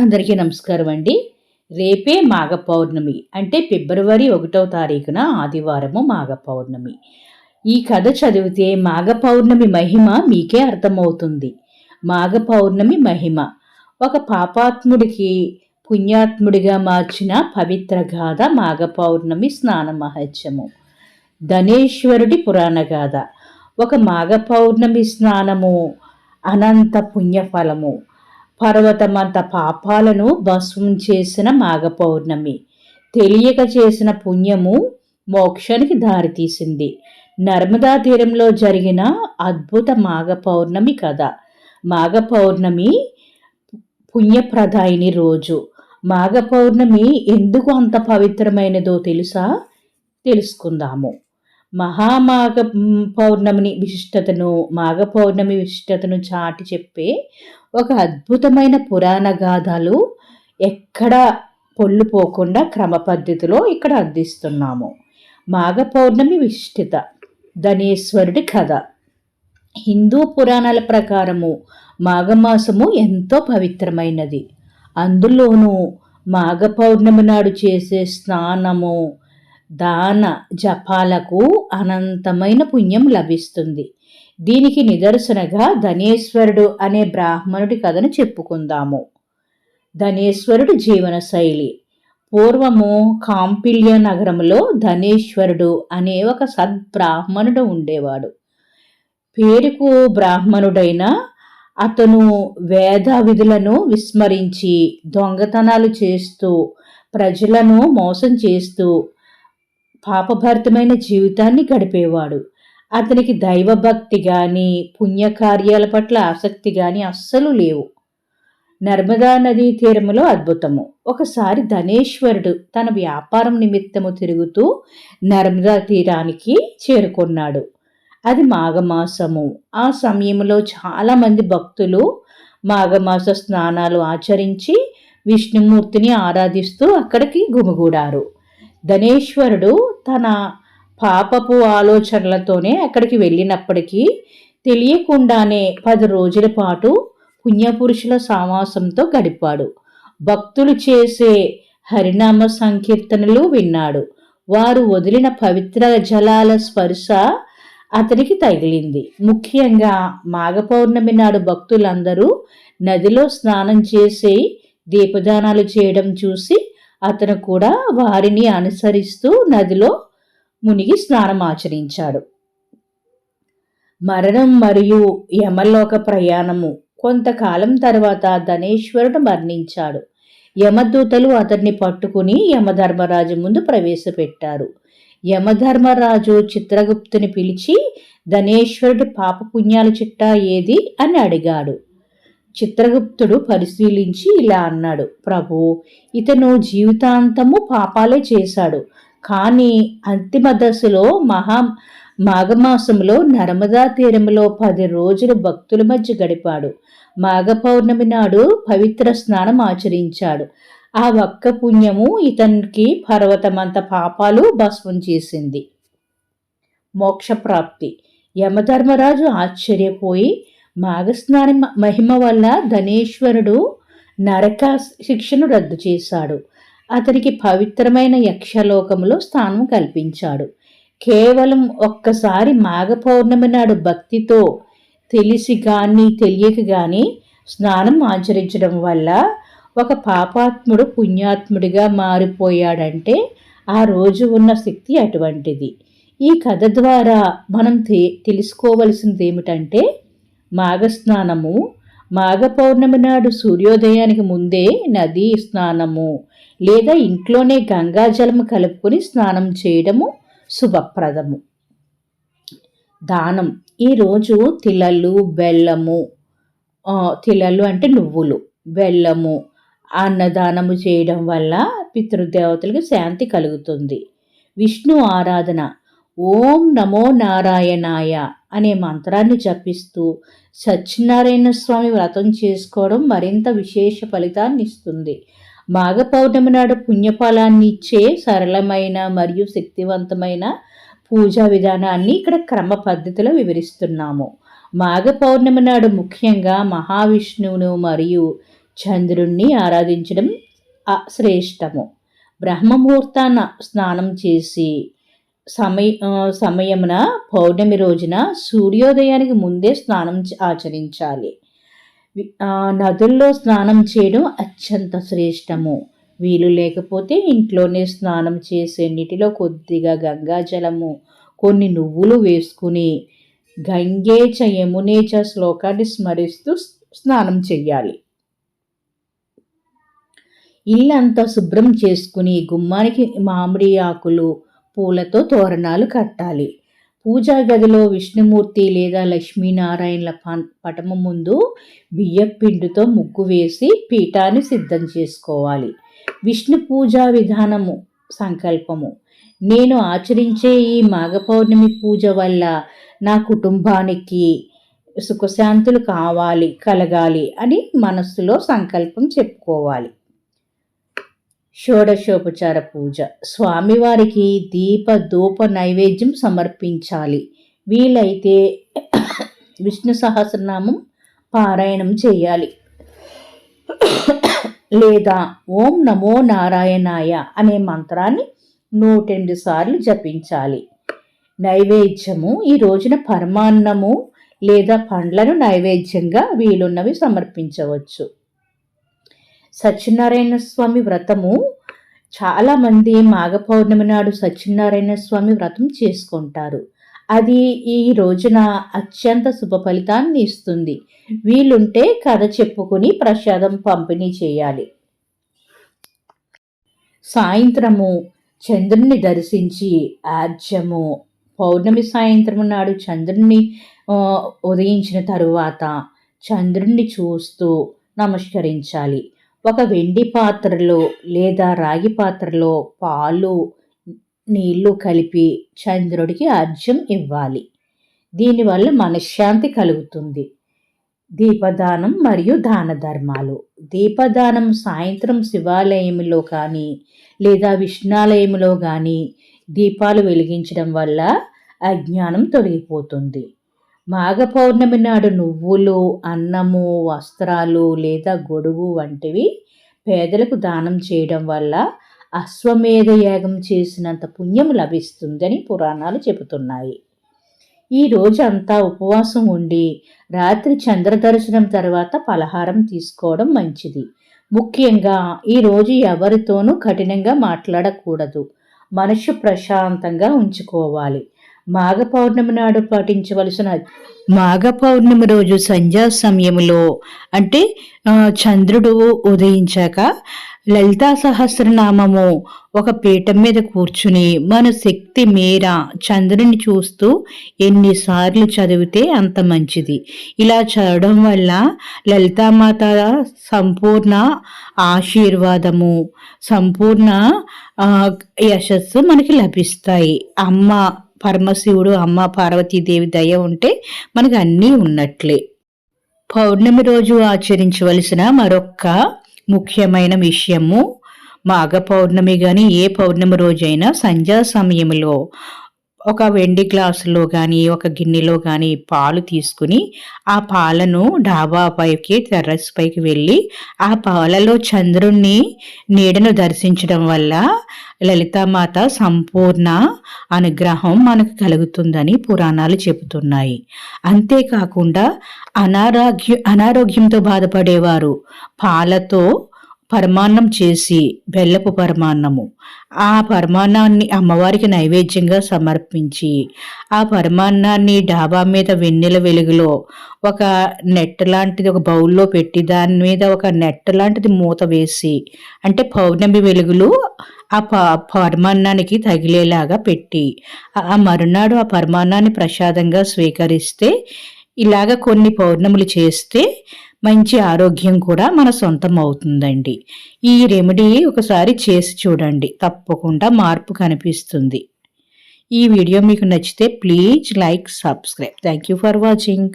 అందరికీ నమస్కారం అండి. రేపే మాఘ పౌర్ణమి అంటే ఫిబ్రవరి ఒకటవ తారీఖున ఆదివారము మాఘ పౌర్ణమి ఈ కథ చదివితే మాఘ పౌర్ణమి మహిమ మీకే అర్థమవుతుంది. మాఘ పౌర్ణమి మహిమ. ఒక పాపాత్ముడికి పుణ్యాత్ముడిగా మార్చిన పవిత్ర గాథ మాఘ పౌర్ణమి స్నాన మహత్యము ధనేశ్వరుడి పురాణ గాథ. ఒక మాఘ పౌర్ణమి స్నానము అనంత పుణ్యఫలము. పర్వతమంత పాపాలను భస్మం చేసిన మాఘపౌర్ణమి. తెలియక చేసిన పుణ్యము మోక్షానికి దారితీసింది. నర్మదా తీరంలో జరిగిన అద్భుత మాఘ పౌర్ణమి కథ. మాఘ పౌర్ణమి పుణ్యప్రదాయిని రోజు. మాఘ పౌర్ణమి ఎందుకు అంత పవిత్రమైనదో తెలుసా? తెలుసుకుందాము. మహామాఘ పౌర్ణమిని విశిష్టతను మాఘ పౌర్ణమి విశిష్టతను చాటి చెప్పే ఒక అద్భుతమైన పురాణ గాథలు ఎక్కడ పొల్లు పోకుండా క్రమ పద్ధతిలో ఇక్కడ అందిస్తున్నాము. మాఘ పౌర్ణమి విశిష్టత ధనేశ్వరుడి కథ. హిందూ పురాణాల ప్రకారము మాఘమాసము ఎంతో పవిత్రమైనది. అందులోనూ మాఘ పౌర్ణమి నాడు చేసే స్నానము దాన జపాలకు అనంతమైన పుణ్యం లభిస్తుంది. దీనికి నిదర్శనగా ధనేశ్వరుడు అనే బ్రాహ్మణుడి కథను చెప్పుకుందాము. ధనేశ్వరుడు జీవన శైలి పూర్వము కాంపిల్య నగరంలో ధనేశ్వరుడు అనే ఒక సద్బ్రాహ్మణుడు ఉండేవాడు. పేరుకు బ్రాహ్మణుడైన అతను వేద విధులను విస్మరించి దొంగతనాలు చేస్తూ ప్రజలను మోసం చేస్తూ పాపభరితమైన జీవితాన్ని గడిపేవాడు. అతనికి దైవభక్తి కానీ పుణ్యకార్యాల పట్ల ఆసక్తి కానీ అస్సలు లేవు. నర్మదా నదీ తీరములో అద్భుతము. ఒకసారి ధనేశ్వరుడు తన వ్యాపారం నిమిత్తము తిరుగుతూ నర్మదా తీరానికి చేరుకున్నాడు. అది మాఘమాసము. ఆ సమయంలో చాలామంది భక్తులు మాఘమాస స్నానాలు ఆచరించి విష్ణుమూర్తిని ఆరాధిస్తూ అక్కడికి గుమిగూడారు. ధనేశ్వరుడు తన పాపపు ఆలోచనలతోనే అక్కడికి వెళ్ళినప్పటికీ తెలియకుండానే పది రోజుల పాటు పుణ్యపురుషుల సావాసంతో గడిపాడు. భక్తులు చేసే హరినామ సంకీర్తనలు విన్నాడు. వారు వదిలిన పవిత్ర జలాల స్పర్శ అతనికి తగిలింది. ముఖ్యంగా మాఘ పౌర్ణమి నాడు భక్తులందరూ నదిలో స్నానం చేసి దీపదానాలు చేయడం చూసి అతను కూడా వారిని అనుసరిస్తూ నదిలో మునిగి స్నానం ఆచరించాడు. మరణం మరియు యమలోక ప్రయాణము కొంతకాలం తర్వాత ధనేశ్వరుడు మరణించాడు. యమదూతలు అతన్ని పట్టుకుని యమధర్మరాజు ముందు ప్రవేశపెట్టారు. యమధర్మరాజు చిత్రగుప్తుని పిలిచి ధనేశ్వరుడి పాపపుణ్యాల చిట్టా ఏది? అని అడిగాడు. చిత్రగుప్తుడు పరిశీలించి ఇలా అన్నాడు ప్రభు ఇతను జీవితాంతము పాపాలే చేశాడు. కానీ అంతిమ దశలో మహా మాఘమాసంలో నర్మదా తీరంలో పది రోజులు భక్తుల మధ్య గడిపాడు. మాఘ పౌర్ణమి నాడు పవిత్ర స్నానం ఆచరించాడు. ఆ ఒక్క పుణ్యము ఇతనికి పర్వతమంత పాపాలు భస్మం చేసింది. మోక్షప్రాప్తి. యమధర్మరాజు ఆశ్చర్యపోయి మాఘస్నాన మహిమ వల్ల ధనేశ్వరుడు నరక శిక్షను రద్దు చేశాడు. అతనికి పవిత్రమైన యక్షలోకములో స్థానం కల్పించాడు. కేవలం ఒక్కసారి మాఘ పౌర్ణమి నాడు భక్తితో తెలిసి కానీ తెలియక కానీ స్నానం ఆచరించడం వల్ల ఒక పాపాత్ముడు పుణ్యాత్ముడిగా మారిపోయాడంటే ఆ రోజు ఉన్న శక్తి అటువంటిది. ఈ కథ ద్వారా మనం తె తెలుసుకోవలసింది ఏమిటంటే మాఘస్నానము మాఘ పౌర్ణమి నాడు సూర్యోదయానికి ముందే నదీ స్నానము లేదా ఇంట్లోనే గంగాజలము కలుపుకొని స్నానం చేయడము శుభప్రదము. దానం. ఈరోజు తిలలు బెల్లము తిలలు అంటే నువ్వులు బెల్లము అన్నదానము చేయడం వల్ల పితృదేవతలకు శాంతి కలుగుతుంది. విష్ణు ఆరాధన. ఓం నమో నారాయణాయ. అనే మంత్రాన్ని జపిస్తూ సత్యనారాయణ స్వామి వ్రతం చేసుకోవడం మరింత విశేష ఫలితాన్ని ఇస్తుంది. మాఘ పౌర్ణమి నాడు పుణ్యఫలాన్ని ఇచ్చే సరళమైన మరియు శక్తివంతమైన పూజా విధానాన్ని ఇక్కడ క్రమ పద్ధతిలో వివరిస్తున్నాము. మాఘ పౌర్ణమి నాడు ముఖ్యంగా మహావిష్ణువును మరియు చంద్రుణ్ణి ఆరాధించడం శ్రేష్టము. బ్రహ్మముహూర్తాన స్నానం చేసి సమయ సమయమున పౌర్ణమి రోజున సూర్యోదయానికి ముందే స్నానం ఆచరించాలి. నదుల్లో స్నానం చేయడం అత్యంత శ్రేష్టము. వీలు లేకపోతే ఇంట్లోనే స్నానం చేసే నీటిలో కొద్దిగా గంగాజలము కొన్ని నువ్వులు వేసుకుని గంగేచ యమునేచ శ్లోకాన్ని స్మరిస్తూ స్నానం చెయ్యాలి. ఇల్లంతా శుభ్రం చేసుకుని గుమ్మానికి మామిడి ఆకులు పూలతో తోరణాలు కట్టాలి. పూజా గదిలో విష్ణుమూర్తి లేదా లక్ష్మీనారాయణల ప- పటము ముందు బియ్యం పిండితో ముగ్గు వేసి పీఠాన్ని సిద్ధం చేసుకోవాలి. విష్ణు పూజా విధానము సంకల్పము. నేను ఆచరించే ఈ మాఘ పౌర్ణమి పూజ వల్ల నా కుటుంబానికి సుఖశాంతులు కావాలి కలగాలి అని మనస్సులో సంకల్పం చెప్పుకోవాలి. షోడశోపచార పూజ. స్వామివారికి దీప ధూప నైవేద్యం సమర్పించాలి. వీలైతే విష్ణు సహస్రనామం పారాయణం చేయాలి. లేదా ఓం నమో నారాయణాయ అనే మంత్రాన్ని నూటెనిమిది సార్లు జపించాలి. నైవేద్యము ఈ రోజున పరమాన్నము లేదా పండ్లను నైవేద్యంగా వీలున్నవి సమర్పించవచ్చు. సత్యనారాయణ స్వామి వ్రతము చాలామంది మాఘ పౌర్ణమి నాడు సత్యనారాయణ స్వామి వ్రతం చేసుకుంటారు. అది ఈ రోజున అత్యంత శుభ ఫలితాన్ని ఇస్తుంది. వీలుంటే కథ చెప్పుకుని ప్రసాదం పంపిణీ చేయాలి. సాయంత్రము చంద్రుని దర్శించి ఆజ్యము పౌర్ణమి సాయంత్రం నాడు చంద్రుణ్ణి ఉదయించిన తరువాత చంద్రుణ్ణి చూస్తూ నమస్కరించాలి. ఒక వెండి పాత్రలో లేదా రాగి పాత్రలో పాలు నీళ్ళు కలిపి చంద్రుడికి అర్ఘ్యం ఇవ్వాలి. దీనివల్ల మనశ్శాంతి కలుగుతుంది. దీపదానం మరియు దాన ధర్మాలు. దీపదానం సాయంత్రం శివాలయంలో కానీ లేదా విష్ణాలయంలో కానీ దీపాలు వెలిగించడం వల్ల అజ్ఞానం తొలగిపోతుంది. మాఘ పౌర్ణమి నాడు నువ్వులు అన్నము వస్త్రాలు లేదా గొడుగు వంటివి పేదలకు దానం చేయడం వల్ల అశ్వమేధ యాగం చేసినంత పుణ్యం లభిస్తుందని పురాణాలు చెబుతున్నాయి. ఈ రోజు అంతా ఉపవాసం ఉండి రాత్రి చంద్ర దర్శనం తర్వాత పలహారం తీసుకోవడం మంచిది. ముఖ్యంగా ఈ రోజు ఎవరితోనూ కఠినంగా మాట్లాడకూడదు. మనసు ప్రశాంతంగా ఉంచుకోవాలి. మాఘ పౌర్ణమి నాడు పాటించవలసిన మాఘ పౌర్ణమి రోజు సంధ్యా సమయంలో అంటే చంద్రుడు ఉదయించాక లలితా సహస్రనామము ఒక పీఠం మీద కూర్చుని మన శక్తి మేర చంద్రుని చూస్తూ ఎన్నిసార్లు చదివితే అంత మంచిది. ఇలా చదవడం వల్ల లలితామాత సంపూర్ణ ఆశీర్వాదము సంపూర్ణ యశస్సు మనకి లభిస్తాయి. అమ్మ పరమశివుడు అమ్మ పార్వతీదేవి దయ ఉంటే మనకు అన్నీ ఉన్నట్లే. పౌర్ణమి రోజు ఆచరించవలసిన మరొక్క ముఖ్యమైన విషయము మాఘ పౌర్ణమి కానీ ఏ పౌర్ణమి రోజైనా సంధ్యా సమయంలో ఒక వెండి గ్లాసులో కానీ ఒక గిన్నెలో కానీ పాలు తీసుకుని ఆ పాలను డాబా పైకి టెర్రస్ పైకి వెళ్ళి ఆ పాలలో చంద్రుణ్ణి నీడను దర్శించడం వల్ల లలితామాత సంపూర్ణ అనుగ్రహం మనకు కలుగుతుందని పురాణాలు చెబుతున్నాయి. అంతేకాకుండా అనారోగ్య అనారోగ్యంతో బాధపడేవారు. పాలతో పరమాన్నం చేసి బెల్లపు పరమాన్నము. ఆ పరమాన్నాన్ని అమ్మవారికి నైవేద్యంగా సమర్పించి ఆ పరమాన్నాన్ని డాబా మీద వెన్నెల వెలుగులో ఒక నెట్ లాంటిది ఒక బౌల్లో పెట్టి దాని మీద ఒక నెట్ లాంటిది మూత వేసి అంటే పౌర్ణమి వెలుగులు ఆ ప పరమాన్నానికి తగిలేలాగా పెట్టి ఆ మరునాడు ఆ పరమాన్నాన్ని ప్రసాదంగా స్వీకరిస్తే ఇలాగ కొన్ని పౌర్ణములు చేస్తే మంచి ఆరోగ్యం కూడా మన సొంతం అవుతుందండి. ఈ రెమెడీ ఒకసారి చేసి చూడండి. తప్పకుండా మార్పు కనిపిస్తుంది. ఈ వీడియో మీకు నచ్చితే please like subscribe thank you for watching